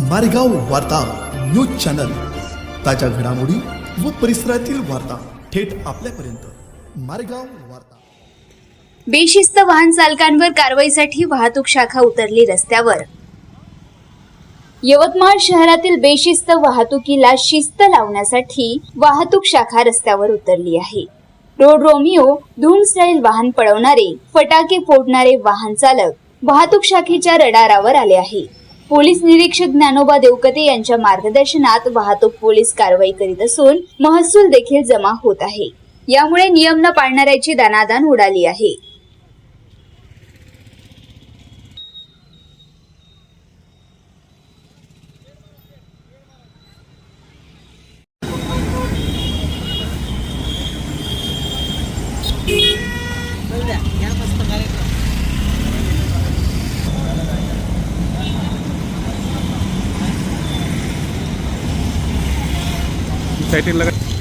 मारेगाव वार्ता news channel. ताज्या घडामोडी व परिसरातील वार्ता थेट आपल्यापर्यंत. मारेगाव वार्ता. बेशिस्त वाहन चालकांवर कारवाईसाठी वाहतूक शाखा उतरली रस्त्यावर. यवतमाळ शहरातील बेशिस्त वाहतुकीला शिस्त लावण्यासाठी वाहतूक शाखा रस्त्यावर उतरली आहे. रोड रोमिओ धूम स्टाईल वाहन पळवणारे फटाके फोडणारे वाहन चालक वाहतूक शाखेच्या रडारावर आले आहे. पोलीस निरीक्षक ज्ञानोबा देवकते यांच्या मार्गदर्शनात वाहतूक पोलीस कारवाई करीत असून महसूल देखील जमा होत आहे यामुळे नियम न पाळणाऱ्याची दानादान उडाली आहे Yeah. लगा